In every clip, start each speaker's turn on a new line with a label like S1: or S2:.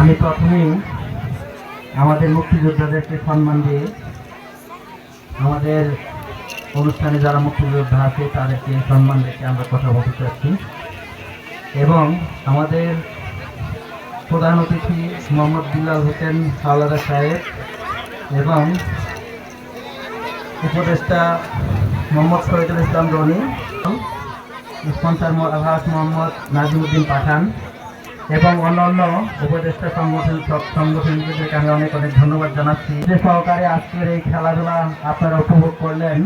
S1: আমি প্রথমেই আমাদের মুক্তিযোদ্ধাদেরকে সম্মান দিয়ে আমাদের অনুষ্ঠানে যারা মুক্তিযোদ্ধা আছে, তাদেরকে সম্মান রেখে আমরা কথা বলতে চাচ্ছি। এবং আমাদের প্রধান অতিথি মোহাম্মদ বিল্লাল হোসেন হাওলাদার সাহেব এবং উপদেষ্টা মোহাম্মদ শহীদুল ইসলাম রনি স্পন্সার আভাস মোহাম্মদ নাজিমুদ্দিন পাঠান। এবং অন্যান্য উপদেষ্টা সংগঠন সংগঠনগুলিকে আমি অনেক অনেক ধন্যবাদ জানাচ্ছি। যে সহকারে আজকের এই খেলাধুলা আপনারা উপভোগ করলেন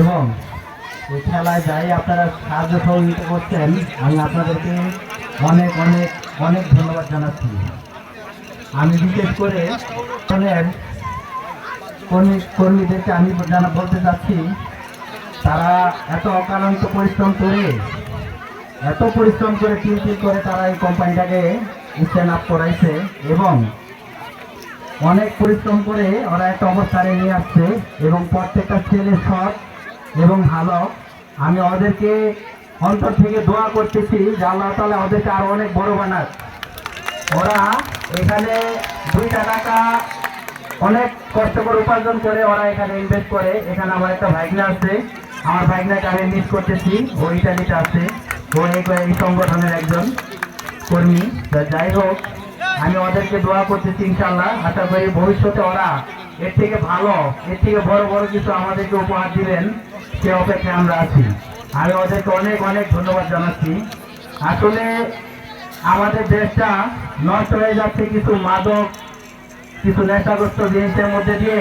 S1: এবং এই খেলায় যাই আপনারা সাহায্য সহযোগিতা করছেন, আমি আপনাদেরকে অনেক অনেক অনেক ধন্যবাদ জানাচ্ছি। আমি বিশেষ করে কর্মী কর্মীদেরকে আমি বলতে চাচ্ছি, তারা এত অকালান্ত পরিশ্রম করে এত পরিশ্রম করে তিল তিল করে তারা এই কোম্পানিটাকে স্ট্যান্ড আপ করাইছে এবং অনেক পরিশ্রম করে ওরা একটা অবস্থানে নিয়ে আসছে এবং প্রত্যেকটা ছেলে সৎ এবং ভালো। আমি ওদেরকে অন্তর থেকে দোয়া করতেছি যে আল্লাহ তালা ওদেরকে আরও অনেক বড় বানাক। ওরা এখানে দুইটা টাকা অনেক কষ্ট করে উপার্জন করে ওরা এখানে ইনভেস্ট করে। এখানে আমার একটা ভাইগনা আছে। আমার ভাইগনাকে আমি মিস করতেছি। ও ইটালিতে আছে। এই এই সংগঠনের একজন কর্মী। তা যাই হোক, আমি ওদেরকে দোয়া করতেছি ইনশাল্লাহ আশা করি ভবিষ্যতে ওরা এর থেকে ভালো, এর থেকে বড় বড় কিছু আমাদেরকে উপহার দিবেন। সে অপেক্ষায় আমরা আছি। আমি ওদেরকে অনেক অনেক ধন্যবাদ জানাচ্ছি। আসলে আমাদের দেশটা নষ্ট হয়ে যাচ্ছে কিছু মাদক, কিছু নেশাগ্রস্ত জিনিসের মধ্যে দিয়ে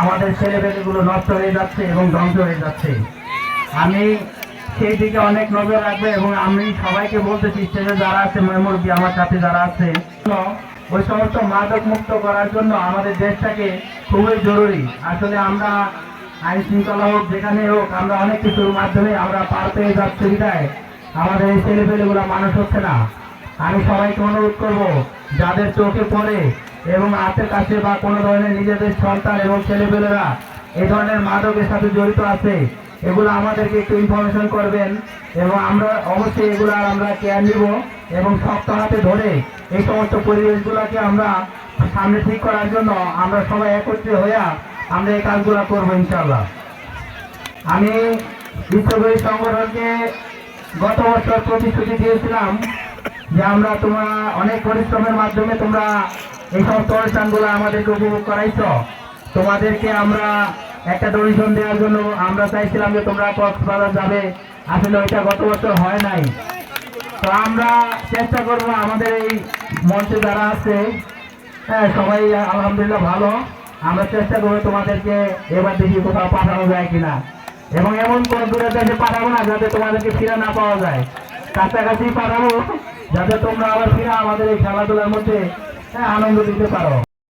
S1: আমাদের ছেলেপেলেগুলো নষ্ট হয়ে যাচ্ছে এবং ধ্বংস হয়ে যাচ্ছে। আমি সেই দিকে অনেক নজর রাখবে এবং আমি সবাইকে বলতেছি, স্টেজে যারা আছে মেমোরি আমার সাথে যারা আছে, ওই সমস্ত মাদক মুক্ত করার জন্য আমাদের দেশটাকে খুবই জরুরি। আসলে আমরা আইন শৃঙ্খলা হোক, যেখানে হোক, আমরা অনেক কিছুর মাধ্যমে আমরা পার পেয়ে যাচ্ছি বিদায় আমাদের এই ছেলেপেলেগুলো মানুষ হচ্ছে না। আমি সবাইকে অনুরোধ করব, যাদের চোখে পড়ে এবং হাতের কাছে বা কোনো ধরনের নিজেদের সন্তান এবং ছেলেপেলেরা এই ধরনের মাদকের সাথে জড়িত আছে এগুলো আমাদেরকে একটু ইনফরমেশন করবেন এবং আমরা অবশ্যই এগুলো আমরা কেয়ার নিব এবং শক্ত হাতে ধরে এই সমস্ত পরিবেশগুলোকে আমরা সামনে ঠিক করার জন্য আমরা সবাই একত্রে হইয়া আমরা এই কাজগুলো করব ইনশাল্লাহ আমি বিশ্বকবি সংগঠনকে গত বছর প্রতিশ্রুতি দিয়েছিলাম যে আমরা তোমরা অনেক পরিশ্রমের মাধ্যমে তোমরা এই সমস্ত অনুষ্ঠানগুলো আমাদেরকে উপভোগ করাইছ। তোমাদেরকে আমরা একটা ডোনেশন দেওয়ার জন্য আমরা চাইছিলাম যে তোমরা কক্সবাজার যাবে। আসলে ওইটা গত বছর হয় নাই। তো আমরা চেষ্টা করব আমাদের এই মঞ্চে যারা আছে হ্যাঁ সবাই আলহামদুলিল্লাহ ভালো। আমরা চেষ্টা করব তোমাদেরকে এবার দেখি কোথাও পাঠানো যায় কিনা। এবং এমন কোন দূরে দেশে পাঠাবো না যাতে তোমাদেরকে ফিরে না পাওয়া যায়। কাছাকাছি পাঠাবো যাতে তোমরা আবার ফিরে আমাদের এই খেলাধুলার মধ্যে হ্যাঁ, আনন্দ দিতে পারো।